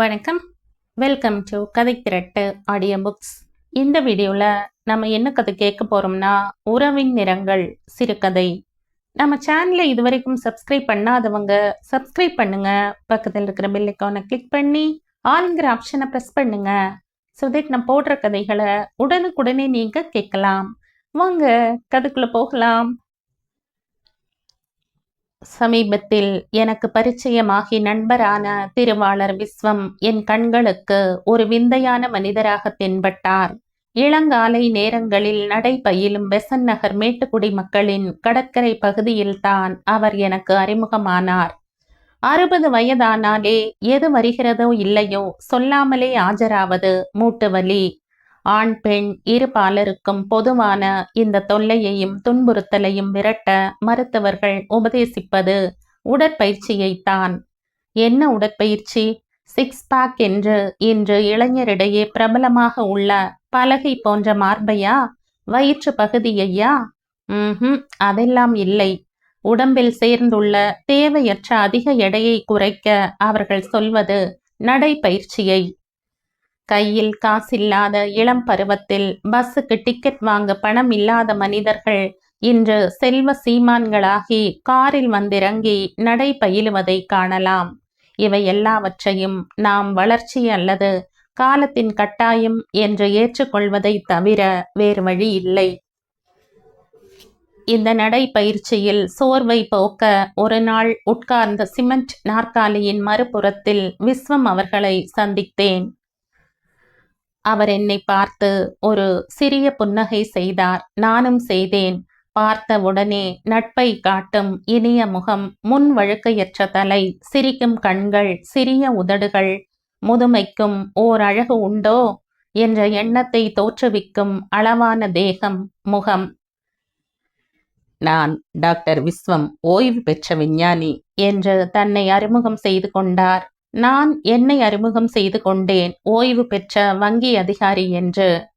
வணக்கம். Welcome to கதை திரட்டு audio books இந்த வீடியோவில் நம்ம என்ன கதை கேட்க போகிறோம்னா உறவின் நிறங்கள் சிறுகதை. நம்ம சேனலை இதுவரைக்கும் சப்ஸ்கிரைப் பண்ணாதவங்க சப்ஸ்கிரைப் பண்ணுங்க. பக்கத்தில் இருக்கிற பெல் ஐக்கானை கிளிக் பண்ணி ஆளுங்கிற ஆப்ஷனை ப்ரெஸ் பண்ணுங்க. ஸோ தட் நான் போடுற கதைகளை உடனுக்குடனே நீங்கள் கேட்கலாம். வாங்க கதைக்குள்ளே போகலாம். சமீபத்தில் எனக்கு பரிச்சயமாகி நண்பரான திருவாளர் விஸ்வம் என் கண்களுக்கு ஒரு விந்தையான மனிதராக தென்பட்டார். இளங்காலை நேரங்களில் நடைபயிலும் பெசன் நகர் மேட்டுக்குடி மக்களின் கடற்கரை பகுதியில்தான் அவர் எனக்கு அறிமுகமானார். அறுபது வயதானாலே எது வருகிறதோ இல்லையோ சொல்லாமலே ஆஜராவது மூட்டு வலி ஆண் பெண் இரு பாலருக்கும் பொதுவான இந்த தொல்லையையும் துன்புறுத்தலையும் விரட்ட மருத்துவர்கள் உபதேசிப்பது உடற்பயிற்சியைத்தான். என்ன உடற்பயிற்சி? சிக்ஸ் பேக் என்று இன்று இளைஞரிடையே பிரபலமாக உள்ள பலகை போன்ற மார்பையா? வயிற்று பகுதியையா? ம் அதெல்லாம் இல்லை. உடம்பில் சேர்ந்துள்ள தேவையற்ற அதிக எடையை குறைக்க அவர்கள் சொல்வது நடைப்பயிற்சியை. கையில் காசில்லாத இளம் பருவத்தில் பஸ்ஸுக்கு டிக்கெட் வாங்க பணம் இல்லாத மனிதர்கள் இன்று செல்வ சீமான்களாகி காரில் வந்திறங்கி நடை பயிலுவதை காணலாம். இவை எல்லாவற்றையும் நாம் வளர்ச்சி அல்லது காலத்தின் கட்டாயம் என்று ஏற்றுக்கொள்வதை தவிர வேறு வழி இல்லை. இந்த நடைப்பயிற்சியில் சோர்வை போக்க ஒரு நாள் உட்கார்ந்த சிமெண்ட் நாற்காலியின் மறுபுறத்தில் விஸ்வம் அவர்களை சந்தித்தேன். அவர் என்னை பார்த்து ஒரு சிறிய புன்னகை செய்தார். நானும் செய்தேன் பார்த்த உடனே நட்பை காட்டும் இனிய முகம் முன் வழுக்கையற்ற தலை சிரிக்கும் கண்கள் சிறிய உதடுகள் முதுமைக்கும் ஓர் அழகு உண்டோ என்ற எண்ணத்தை தோற்றுவிக்கும் அளவான தேகம் முகம். நான் டாக்டர் விஸ்வம் ஓய்வு பெற்ற விஞ்ஞானி என்று தன்னை அறிமுகம் செய்து கொண்டார். நான் என்னை அறிமுகம் செய்து கொண்டேன் ஓய்வு பெற்ற வங்கி அதிகாரி என்று.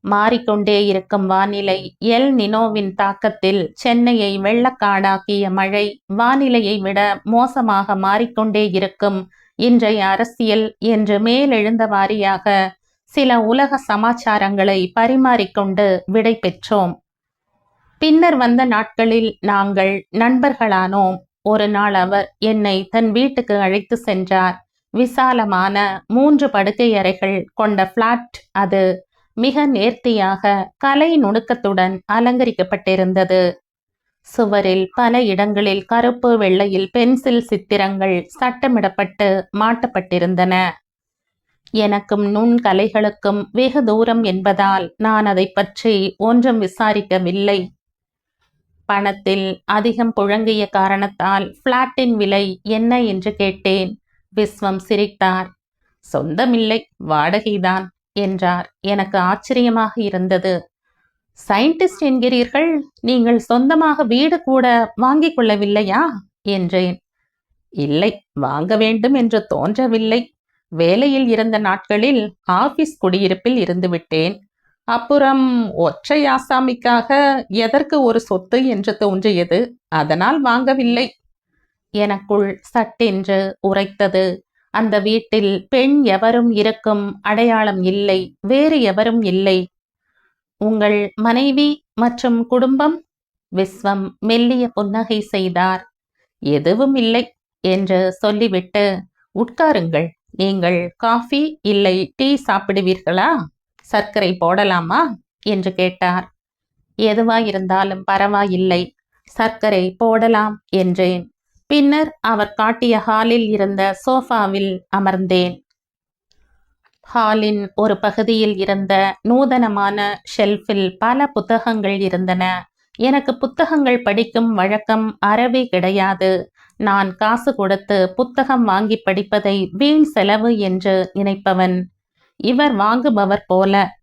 மாறிக்கொண்டே இருக்கும் வானிலை எல் நினோவின் தாக்கத்தில் சென்னையை வெள்ளக்காடாக்கிய மழை வானிலையை விட மோசமாக மாறிக்கொண்டே இருக்கும் இன்றைய அரசியல் என்று மேலெழுந்த வாரியாக சில உலக சமாச்சாரங்களை பரிமாறிக்கொண்டு விடை பெற்றோம். பின்னர் வந்த நாட்களில் நாங்கள் நண்பர்களானோம். ஒரு நாள் அவர் என்னை தன் வீட்டுக்கு அழைத்து சென்றார். விசாலமான மூன்று படுக்கை அறைகள் கொண்ட பிளாட் அது மிக நேர்த்தியாக கலை நுணுக்கத்துடன் அலங்கரிக்கப்பட்டிருந்தது. சுவரில் பல இடங்களில் கருப்பு வெள்ளையில் பென்சில் சித்திரங்கள் சட்டமிடப்பட்டு மாட்டப்பட்டிருந்தன. எனக்கும் நுண் கலைகளுக்கும் வெகு தூரம் என்பதால் நான் அதை பற்றி ஒன்றும் விசாரிக்கவில்லை. பணத்தில் அதிகம் புழங்கிய காரணத்தால் பிளாட்டின் விலை என்ன என்று கேட்டேன். விஸ்வம் சிரித்தார். சொந்தமில்லை வாடகைதான் என்றார். எனக்கு ஆச்சரியமாக இருந்தது. சயின்டிஸ்ட் என்கிறீர்கள் நீங்கள் சொந்தமாக வீடு கூட வாங்கிக் கொள்ளவில்லையா? என்றேன். இல்லை வாங்க வேண்டும் என்று தோன்றவில்லை. வேலையில் இருந்த நாட்களில் ஆபீஸ் குடியிருப்பில் இருந்து விட்டேன். அப்புறம் ஒற்றை ஆசாமிக்காக எதற்கு ஒரு சொத்து என்று தோன்றியது? அதனால் வாங்கவில்லை. எனக்குள் சட்டென்று உரைத்தது. அந்த வீட்டில் பெண் எவரும் இருக்கும் அடையாளம் இல்லை வேறு எவரும் இல்லை. உங்கள் மனைவி மற்றும் குடும்பம்? விஸ்வம் மெல்லிய புன்னகை செய்தார். எதுவும் இல்லை என்று சொல்லிவிட்டு உட்காருங்கள் நீங்கள் காஃபி இல்லை டீ சாப்பிடுவீர்களா? சர்க்கரை போடலாமா? என்று கேட்டார். எதுவாயிருந்தாலும் பரவாயில்லை. சர்க்கரை போடலாம் என்றேன். பின்னர் அவர் காட்டிய ஹாலில் இருந்த சோஃபாவில் அமர்ந்தேன். ஹாலின் ஒரு பகுதியில் இருந்த நூதனமான ஷெல்ஃபில் பல புத்தகங்கள் இருந்தன. எனக்கு புத்தகங்கள் படிக்கும் வழக்கம் அறவே கிடையாது. நான் காசு கொடுத்து புத்தகம் வாங்கி படிப்பதை வீண் செலவு என்று நினைப்பவன் இவர் வாங்குபவர் போல.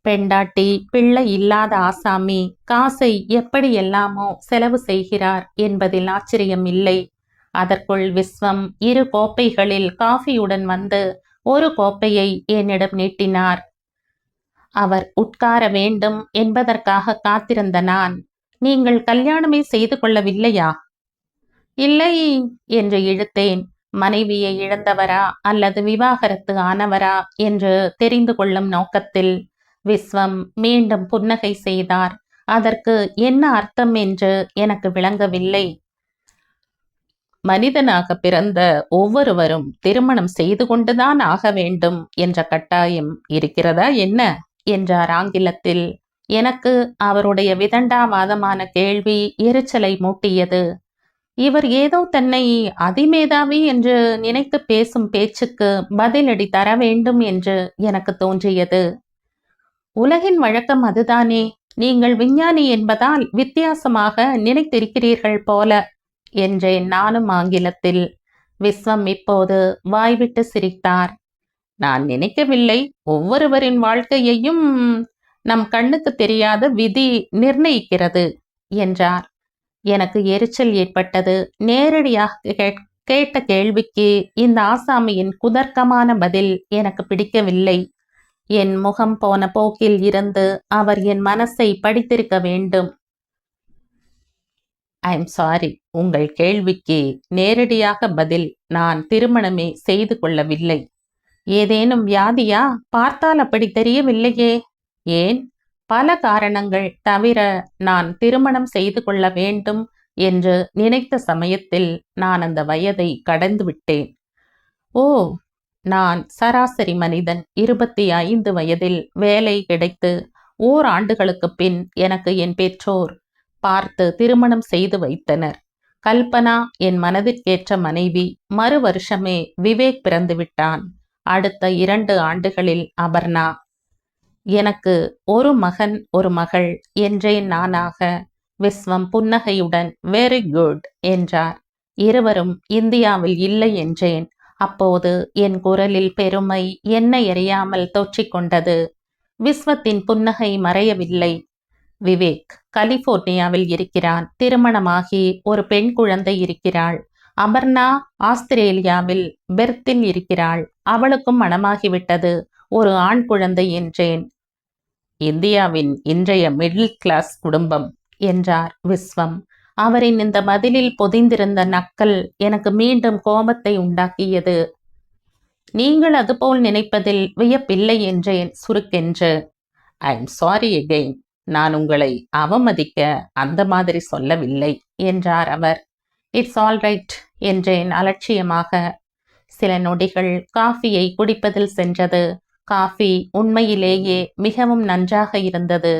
பெண்டாட்டி பிள்ளை இல்லாத ஆசாமி காசை எப்படி எல்லாமோ செலவு செய்கிறார் என்பதில் ஆச்சரியம் இல்லை. அதற்குள் விஸ்வம் இரு கோப்பைகளில் காஃபியுடன் வந்து ஒரு கோப்பையை என்னிடம் நீட்டினார். அவர் உட்கார வேண்டும் என்பதற்காக காத்திருந்த நான். நீங்கள் கல்யாணமே செய்து கொள்ளவில்லையா? இல்லை என்று இழுத்தேன். மனைவியை இழந்தவரா அல்லது விவாகரத்து ஆனவரா என்று தெரிந்து கொள்ளும் நோக்கத்தில் விஸ்வம் மீண்டும் புன்னகை செய்தார். அதற்கு என்ன அர்த்தம் என்று எனக்கு விளங்கவில்லை. மனிதனாக பிறந்த ஒவ்வொருவரும் திருமணம் செய்து கொண்டுதான் ஆக வேண்டும் என்ற கட்டாயம் இருக்கிறதா என்ன? என்றார் ஆங்கிலத்தில். எனக்கு அவருடைய விதண்டாவாதமான கேள்வி எரிச்சலை மூட்டியது. இவர் ஏதோ தன்னை அதிமேதாவி என்று நினைத்து பேசும் பேச்சுக்கு பதிலடி தர வேண்டும் என்று எனக்கு தோன்றியது. உலகின் வழக்கம் அதுதானே. நீங்கள் விஞ்ஞானி என்பதால் வித்தியாசமாக நினைத்திருக்கிறீர்கள் போல என்றேன் நானும் ஆங்கிலத்தில். விஸ்வம் இப்போது வாய்விட்டு சிரித்தார். நான் நினைக்கவில்லை. ஒவ்வொருவரின் வாழ்க்கையையும் நம் கண்ணுக்கு தெரியாத விதி நிர்ணயிக்கிறது என்றார். எனக்கு எரிச்சல் ஏற்பட்டது. நேரடியாக கேட்- கேட்ட கேள்விக்கு இந்த ஆசாமியின் குதர்க்கமான பதில் எனக்கு பிடிக்கவில்லை. என் முகம் போன போக்கில் இருந்து அவர் என் மனசை படித்திருக்க வேண்டும். ஐ எம் சாரி உங்கள் கேள்விக்கு நேரடியாக பதில் நான் திருமணமே செய்து கொள்ளவில்லை. ஏதேனும் வியாதியா? பார்த்தால் அப்படி தெரியவில்லையே. ஏன்? பல காரணங்கள் தவிர நான் திருமணம் செய்து கொள்ள வேண்டும் என்று நினைத்த சமயத்தில் நான் அந்த வயதை கடந்து விட்டேன். ஓ நான் சராசரி மனிதன். இருபத்தி ஐந்து வயதில் வேலை கிடைத்து ஓர் ஆண்டுகளுக்கு பின் எனக்கு என் பெற்றோர் பார்த்து திருமணம் செய்து வைத்தனர். கல்பனா என் மனதிற்கேற்ற மனைவி மறு வருஷமே விவேக் பிறந்து விட்டான். அடுத்த இரண்டு ஆண்டுகளில் அபர்ணா எனக்கு ஒரு மகன் ஒரு மகள் என்றேன் நானாக. விஸ்வம் புன்னகையுடன் வெரி குட் என்றார். இருவரும் இந்தியாவில் இல்லை என்றேன். அப்போது என் குரலில் பெருமை என்ன எறியாமல் தொற்றிக்கொண்டது. விஸ்வத்தின் புன்னகை மறையவில்லை. விவேக் கலிபோர்னியாவில் இருக்கிறான். திருமணமாகி ஒரு பெண் குழந்தை இருக்கிறாள். அபர்ணா ஆஸ்திரேலியாவில் பெர்த்தில் இருக்கிறாள். அவளுக்கும் மணமாகிவிட்டது. ஒரு ஆண் குழந்தை என்றேன். இந்தியாவின் இன்றைய மிடில் கிளாஸ் குடும்பம் என்றார் விஸ்வம். அவரின் இந்த பதிலில் பொதிந்திருந்த நக்கல் எனக்கு மீண்டும் கோபத்தை உண்டாக்கியது. நீங்கள் அதுபோல் நினைப்பதில் வியப்பில்லை என்றேன் சுருக்கென்று. ஐ எம் சாரி எகெயின் நான் உங்களை அவமதிக்க அந்த மாதிரி சொல்லவில்லை என்றார் அவர். இட்ஸ் ஆல் ரைட் என்றேன் அலட்சியமாக. சில நொடிகள் காஃபியை குடிப்பதில் சென்றது. காஃபி உண்மையிலேயே மிகவும் நன்றாக இருந்தது.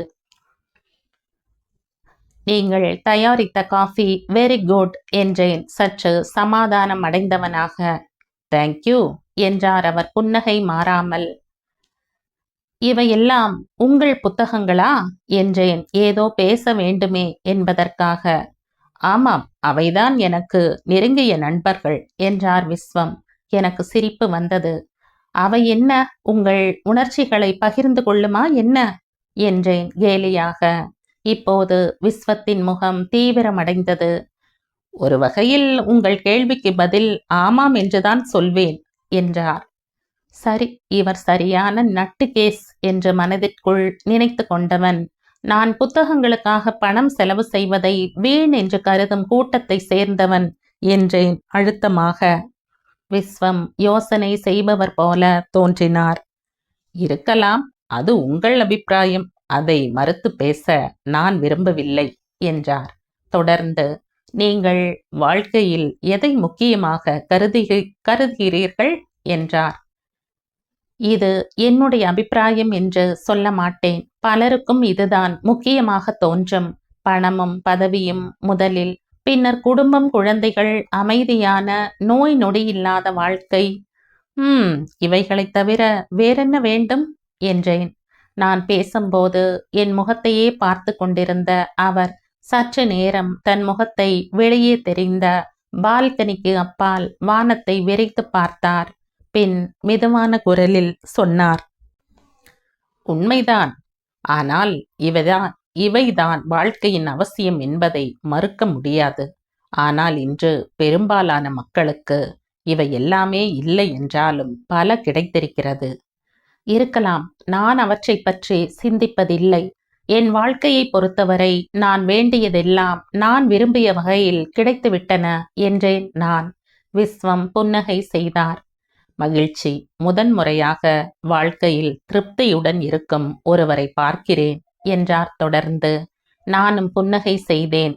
நீங்கள் தயாரித்த காஃபி வெரி குட் என்றேன். சற்று சமாதானம் அடைந்தவனாக தேங்க்யூ என்றார் அவர் புன்னகை மாறாமல். இவையெல்லாம் உங்கள் புத்தகங்களா? என்றேன். ஏதோ பேச வேண்டுமே என்பதற்காக. ஆமாம் அவைதான் எனக்கு நெருங்கிய நண்பர்கள் என்றார் விஸ்வம். எனக்கு சிரிப்பு வந்தது. அவை என்ன? உங்கள் உணர்ச்சிகளை பகிர்ந்து கொள்ளுமா என்ன? என்றேன் கேலியாக. இப்போது விஸ்வத்தின் முகம் தீவிரமடைந்தது. ஒரு வகையில் உங்கள் கேள்விக்கு பதில் ஆமாம் என்றுதான் சொல்வேன் என்றார். சரி இவர் சரியான நட்டு கேஸ் என்று மனதிற்குள் நினைத்து கொண்டவன். நான் புத்தகங்களுக்காக பணம் செலவு செய்வதை வீண் என்று கருதும் கூட்டத்தை சேர்ந்தவன் என்றேன் அழுத்தமாக. விஸ்வம் யோசனை செய்பவர் போல தோன்றினார். இருக்கலாம் அது உங்கள் அபிப்பிராயம். அதை மறுத்து பேச நான் விரும்பவில்லை என்றார். தொடர்ந்து நீங்கள் வாழ்க்கையில் எதை முக்கியமாக கருதி கருதுகிறீர்கள்? என்றார். இது என்னுடைய அபிப்பிராயம் என்று சொல்ல மாட்டேன். பலருக்கும் இதுதான் முக்கியமாக தோன்றும். பணமும் பதவியும் முதலில் பின்னர் குடும்பம் குழந்தைகள் அமைதியான நோய் நொடி இல்லாத வாழ்க்கை. ம் இவைகளைத் தவிர வேறென்ன வேண்டும்? என்றேன். நான் பேசும்போது என் முகத்தையே பார்த்து கொண்டிருந்த அவர் சற்று நேரம் தன் முகத்தை வெளியே தெரிந்த பால்கனிக்கு அப்பால் வானத்தை விரைத்து பார்த்தார். பின் மெதுவான குரலில் சொன்னார். உண்மைதான். ஆனால் இவைதான் இவைதான் வாழ்க்கையின் அவசியம் என்பதை மறுக்க முடியாது. ஆனால் இன்று பெரும்பாலான மக்களுக்கு இவை எல்லாமே இல்லை என்றாலும் பல கிடைத்திருக்கிறது. இருக்கலாம் நான் அவற்றை பற்றி சிந்திப்பதில்லை. என் வாழ்க்கையை பொறுத்தவரை நான் வேண்டியதெல்லாம் நான் விரும்பிய வகையில் கிடைத்துவிட்டன என்றேன் நான். விஸ்வம் புன்னகை செய்தார். மகிழ்ச்சி முதன்முறையாக வாழ்க்கையில் திருப்தியுடன் இருக்கும் ஒருவரை பார்க்கிறேன். என்றார் தொடர்ந்து. நானும் புன்னகை செய்தேன்.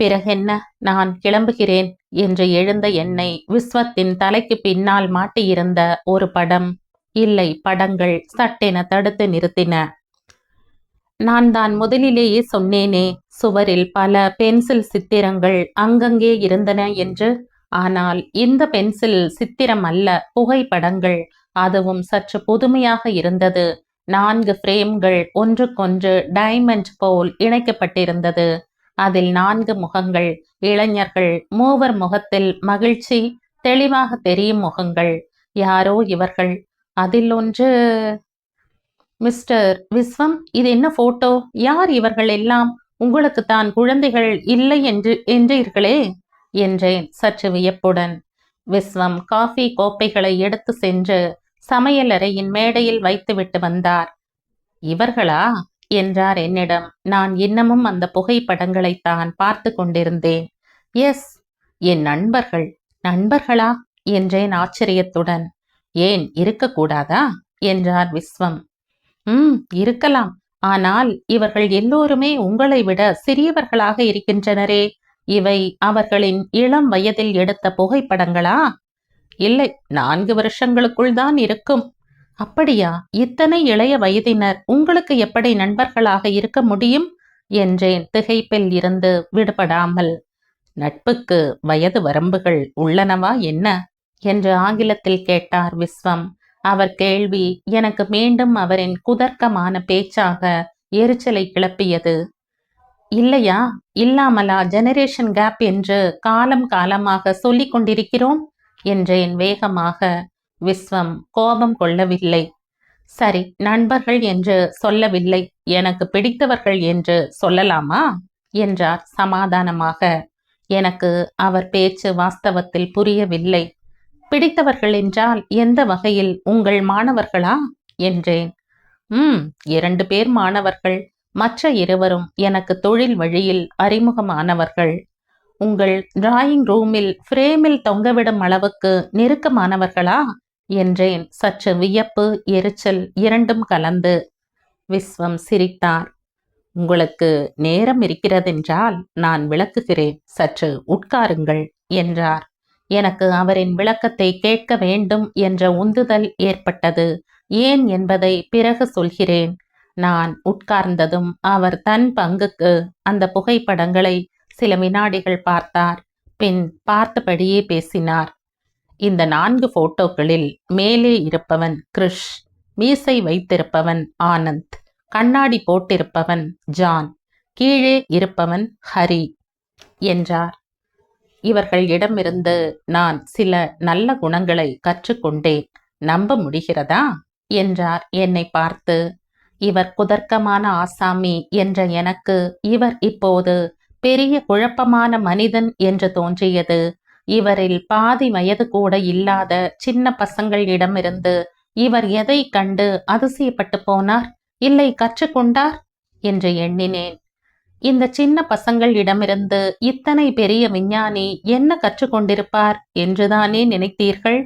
பிறகென்ன நான் கிளம்புகிறேன்? என்று எழுந்த என்னை விஸ்வத்தின் தலைக்கு பின்னால் மாட்டியிருந்த ஒரு படம். இல்லை படங்கள் சட்டென தடுத்து நிறுத்தின. நான் தான் முதலிலேயே சொன்னேனே சுவரில் பல பென்சில் சித்திரங்கள் அங்கங்கே இருந்தன என்று. ஆனால் இந்த பென்சில் சித்திரம் அல்ல புகைப்படங்கள். அதுவும் சற்று புதுமையாக இருந்தது. நான்கு ஃப்ரேம்கள் ஒன்றுக்கொன்று டைமண்ட் போல் இணைக்கப்பட்டிருந்தது. அதில் நான்கு முகங்கள் இளைஞர்கள் மூவர் முகத்தில் மகிழ்ச்சி தெளிவாக தெரியும் முகங்கள். யாரோ இவர்கள். அதில் ஒன்று மிஸ்டர் விஸ்வம் இது என்ன போட்டோ? யார் இவர்கள் எல்லாம்? உங்களுக்கு தான் குழந்தைகள் இல்லை என்று என்றீர்களே? என்றேன் சற்று வியப்புடன். விஸ்வம் காஃபி கோப்பைகளை எடுத்து சென்று சமையலறையின் மேடையில் வைத்துவிட்டு வந்தார். இவர்களா? என்றார் என்னிடம். நான் இன்னமும் அந்த புகைப்படங்களைத்தான் பார்த்து கொண்டிருந்தேன். எஸ். என் நண்பர்கள். நண்பர்களா? என்றேன் ஆச்சரியத்துடன். ஏன் இருக்கக்கூடாதா? என்றார் விஸ்வம். ம் இருக்கலாம். ஆனால் இவர்கள் எல்லோருமே உங்களை விட சிறியவர்களாக இருக்கின்றனரே. இவை அவர்களின் இளம் வயதில் எடுத்த புகைப்படங்களா? இல்லை நான்கு வருஷங்களுக்குள் தான் இருக்கும். அப்படியா? இத்தனை இளைய வயதினர் உங்களுக்கு எப்படி நண்பர்களாக இருக்க முடியும்? என்றேன் திகைப்பில் இருந்து விடுபடாமல். நட்புக்கு வயது வரம்புகள் உள்ளனவா என்ன? என்று ஆங்கிலத்தில் கேட்டார் விஸ்வம். அவர் கேள்வி எனக்கு மீண்டும் அவரின் குதர்க்கமான பேச்சாக எரிச்சலை கிளப்பியது. இல்லையா? இல்லாமலா ஜெனரேஷன் கேப் என்று காலம் காலமாக சொல்லிக் கொண்டிருக்கிறோம்? என்றேன் வேகமாக விஸ்வம் கோபம் கொள்ளவில்லை. சரி நண்பர்கள் என்று சொல்லவில்லை. எனக்கு பிடித்தவர்கள் என்று சொல்லலாமா? என்றார் சமாதானமாக. எனக்கு அவர் பேச்சு வாஸ்தவத்தில் புரியவில்லை. பிடித்தவர்கள் என்றால் எந்த வகையில்? உங்கள் மாணவர்களா? என்றேன். ம் இரண்டு பேர் மாணவர்கள். மற்ற இருவரும் எனக்கு தொழில் வழியில் அறிமுகமானவர்கள். உங்கள் டிராயிங் ரூமில் ஃப்ரேமில் தொங்கவிடும் அளவுக்கு நெருக்கமானவர்களா? என்றேன். சற்று வியப்பு எரிச்சல் இரண்டும் கலந்து. விஸ்வம் சிரித்தார். உங்களுக்கு நேரம் இருக்கிறதென்றால் நான் விளக்குகிறேன். சற்று உட்காருங்கள் என்றார். எனக்கு அவரின் விளக்கத்தை கேட்க வேண்டும் என்ற உந்துதல் ஏற்பட்டது. ஏன் என்பதை பிறகு சொல்கிறேன். நான் உட்கார்ந்ததும் அவர் தன் பங்குக்கு அந்த புகைப்படங்களை சில வினாடிகள் பார்த்தார். பின் பார்த்தபடியே பேசினார். இந்த நான்கு போட்டோக்களில் மேலே இருப்பவன் கிருஷ் மீசை வைத்திருப்பவன் ஆனந்த் கண்ணாடி போட்டிருப்பவன் ஜான் கீழே இருப்பவன் ஹரி என்றார். இவர்களிடமிருந்து நான் சில நல்ல குணங்களை கற்றுக்கொண்டேன். நம்ப முடிகிறதா? என்றார். என்னை பார்த்து இவர் குதர்க்கமான ஆசாமி என்ற எனக்கு இவர் இப்போது பெரிய குழப்பமான மனிதன் என்று தோன்றியது. இவரில் பாதி வயது கூட இல்லாத சின்ன பசங்களிடமிருந்து இவர் எதை கண்டு அதிசயப்பட்டு போனார்? இல்லை கற்றுக்கொண்டார்? என்று எண்ணினேன். இந்த சின்ன பசங்களிடமிருந்து இத்தனை பெரிய விஞ்ஞானி என்ன கற்றுக்கொண்டிருப்பார் என்றுதானே நினைத்தீர்கள்?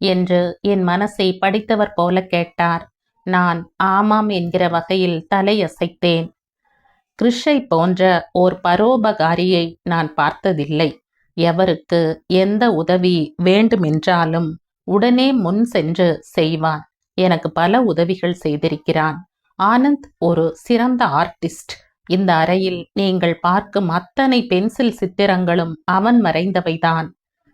என்று என் மனசை படித்தவர் போல கேட்டார். நான் ஆமாம் என்கிற வகையில் தலையசைத்தேன். கிருஷை போன்ற ஓர் பரோபகாரியை நான் பார்த்ததில்லை. எவருக்கு எந்த உதவி வேண்டுமென்றாலும் உடனே முன் சென்று செய்வான். எனக்கு பல உதவிகள் செய்திருக்கிறான். ஆனந்த் ஒரு சிறந்த ஆர்டிஸ்ட். இந்த அறையில் நீங்கள் பார்க்கும் அத்தனை பென்சில் சித்திரங்களும் அவன் மறைந்தவைதான்.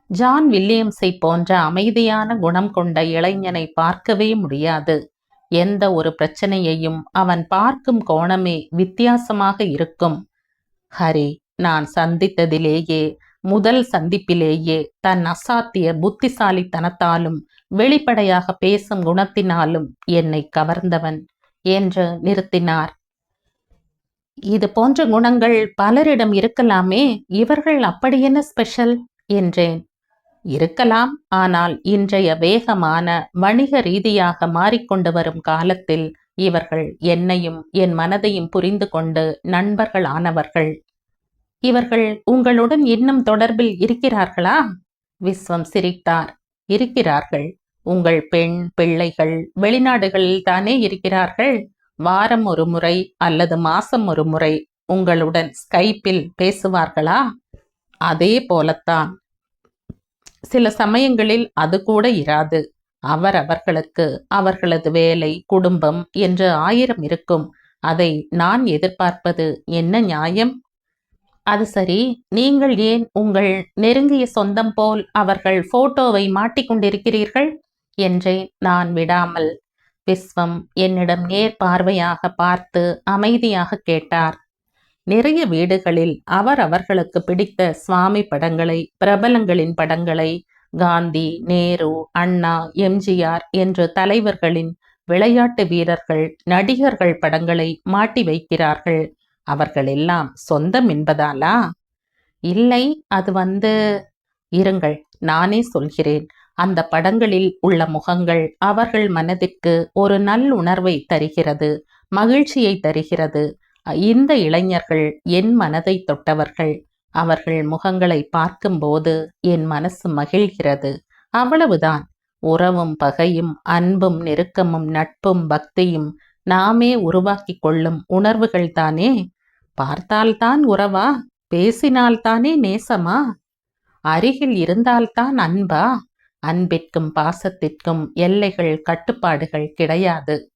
ஜான் வில்லியம்ஸை போன்ற அமைதியான குணம் கொண்ட இளைஞனை பார்க்கவே முடியாது. எந்த ஒரு பிரச்சனையையும் அவன் பார்க்கும் கோணமே வித்தியாசமாக இருக்கும். ஹரி நான் சந்தித்ததிலேயே முதல் சந்திப்பிலேயே தன் அசாத்திய புத்திசாலித்தனத்தாலும் வெளிப்படையாக பேசும் குணத்தினாலும் என்னை கவர்ந்தவன் என்று நிறுத்தினார். இது போன்ற குணங்கள் பலரிடம் இருக்கலாமே இவர்கள் அப்படி என்ன ஸ்பெஷல் என்றேன். இருக்கலாம். ஆனால் இன்றைய வேகமான வணிக ரீதியாக மாறிக்கொண்டு வரும் காலத்தில் இவர்கள் என்னையும் என் மனதையும் புரிந்து கொண்டு நண்பர்கள் ஆனவர்கள். இவர்கள் உங்களுடன் இன்னும் தொடர்பில் இருக்கிறார்களா? விஸ்வம் சிரித்தார். இருக்கிறார்கள். உங்கள் பெண் பிள்ளைகள் வெளிநாடுகளில் தானே இருக்கிறார்கள்? வாரம் ஒரு முறை அல்லது மாசம் ஒரு முறை உங்களுடன் ஸ்கைப்பில் பேசுவார்களா? அதே போலத்தான். சில சமயங்களில் அது கூட இராது. அவரவர்களுக்கு அவர்களது வேலை குடும்பம் என்று ஆயிரம் இருக்கும். அதை நான் எதிர்பார்ப்பது என்ன நியாயம்? அது சரி நீங்கள் ஏன் உங்கள் நெருங்கிய சொந்தம் போல் அவர்கள் போட்டோவை மாட்டிக்கொண்டிருக்கிறீர்கள்? என்றேன் நான் விடாமல் விஸ்வம் என்னிடம் நேர் பார்வையாக பார்த்து அமைதியாக கேட்டார். நிறைய வீடுகளில் அவர் அவர்களுக்கு பிடித்த சுவாமி படங்களை பிரபலங்களின் படங்களை காந்தி நேரு அண்ணா எம்ஜிஆர் என்று தலைவர்களின் விளையாட்டு வீரர்கள் நடிகர்கள் படங்களை மாட்டி வைக்கிறார்கள். அவர்கள் எல்லாம் சொந்தம் என்பதாலா? இல்லை அது வந்து இருங்கள் நானே சொல்கிறேன். அந்த படங்களில் உள்ள முகங்கள் அவர்கள் மனதிற்கு ஒரு நல்லுணர்வை தருகிறது மகிழ்ச்சியை தருகிறது. இந்த இளைஞர்கள் என் மனதை தொட்டவர்கள். அவர்கள் முகங்களை பார்க்கும்போது என் மனசு மகிழ்கிறது. அவ்வளவுதான். உறவும் பகையும் அன்பும் நெருக்கமும் நட்பும் பக்தியும் நாமே உருவாக்கி கொள்ளும் உணர்வுகள் தானே? பார்த்தால்தான் உறவா? பேசினால்தானே நேசமா? அருகில் இருந்தால்தான் அன்பா? அன்பிற்கும் பாசத்திற்கும் எல்லைகள் கட்டுப்பாடுகள் கிடையாது.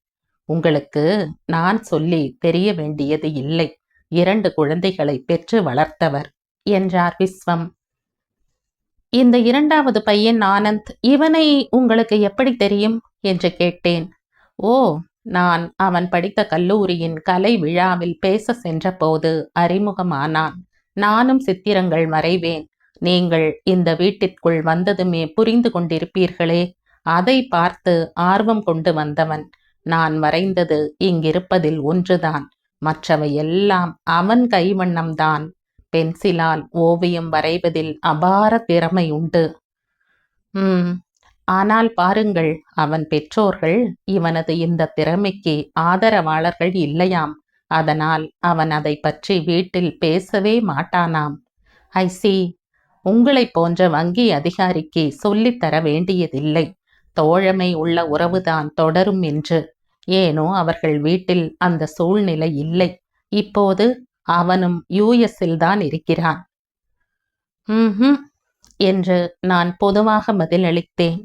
உங்களுக்கு நான் சொல்லி தெரிய வேண்டியது இல்லை. இரண்டு குழந்தைகளை பெற்று வளர்த்தவர் என்றார் விஸ்வம். இந்த இரண்டாவது பையன் ஆனந்த் இவனை உங்களுக்கு எப்படி தெரியும்? என்று கேட்டேன். ஓ நான் அவன் படித்த கல்லூரியின் கலை விழாவில் பேச சென்றபோது அறிமுகமானான். நானும் சித்திரங்கள் வரைவேன் நீங்கள் இந்த வீட்டிற்குள் வந்ததுமே புரிந்து கொண்டிருப்பீர்களே. அதை பார்த்து ஆர்வம் கொண்டு வந்தவன். நான் வரைந்தது இங்கிருப்பதில் ஒன்றுதான். மற்றவை எல்லாம் அவன் கைவண்ணம்தான். பென்சிலால் ஓவியம் வரைவதில் அபார திறமை உண்டு. உம் ஆனால் பாருங்கள் அவன் பெற்றோர்கள் இவனது இந்த திறமைக்கு ஆதரவாளர்கள் இல்லையாம். அதனால் அவன் அதை பற்றி வீட்டில் பேசவே மாட்டானாம். ஐ சி. உங்களைப் போன்ற வங்கி அதிகாரிக்கு சொல்லித்தர வேண்டியதில்லை. தோழமை உள்ள உறவுதான் தொடரும் என்று. ஏனோ அவர்கள் வீட்டில் அந்த சூழ்நிலை இல்லை. இப்போது அவனும் யூஎஸ்ஸில் தான் இருக்கிறான். ம் என்று நான் பொதுவாக பதிலளித்தேன்.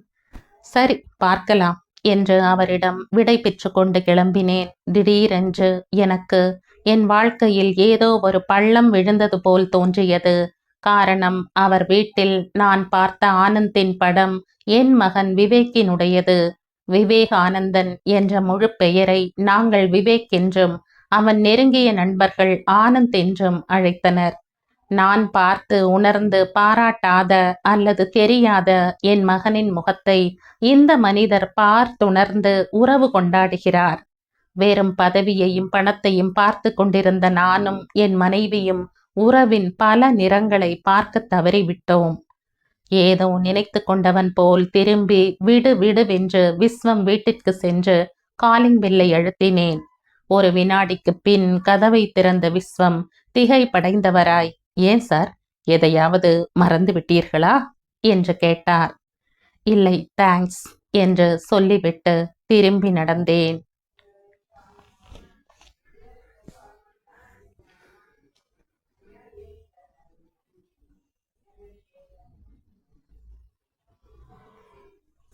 சரி பார்க்கலாம் என்று அவரிடம் விடை பெற்று கொண்டு கிளம்பினேன். திடீரென்று எனக்கு என் வாழ்க்கையில் ஏதோ ஒரு பள்ளம் விழுந்தது போல் தோன்றியது. காரணம் அவர் வீட்டில் நான் பார்த்த ஆனந்தின் படம் என் மகன் விவேக்கினுடையது. விவேக் ஆனந்தன் என்ற முழு பெயரை நாங்கள் விவேக் என்றும் அவன் நெருங்கிய நண்பர்கள் ஆனந்த் என்றும் அழைத்தனர். நான் பார்த்து உணர்ந்து பாராட்டாத அல்லது தெரியாத என் மகனின் முகத்தை இந்த மனிதர் பார்த்துணர்ந்து உறவு கொண்டாடுகிறார். வெறும் பதவியையும் பணத்தையும் பார்த்து கொண்டிருந்த நானும் என் மனைவியும் உறவின் பல நிறங்களை பார்க்க தவறிவிட்டோம். ஏதோ நினைத்து கொண்டவன் போல் திரும்பி விடு விடுவென்று விஸ்வம் வீட்டிற்கு சென்று காலிங் பெல்லை அழுத்தினேன். ஒரு வினாடிக்கு பின் கதவை திறந்த விஸ்வம் திகை படைந்தவராய் ஏன் சார் எதையாவது மறந்து விட்டீர்களா? என்று கேட்டார். இல்லை தேங்க்ஸ் என்று சொல்லிவிட்டு திரும்பி நடந்தேன்.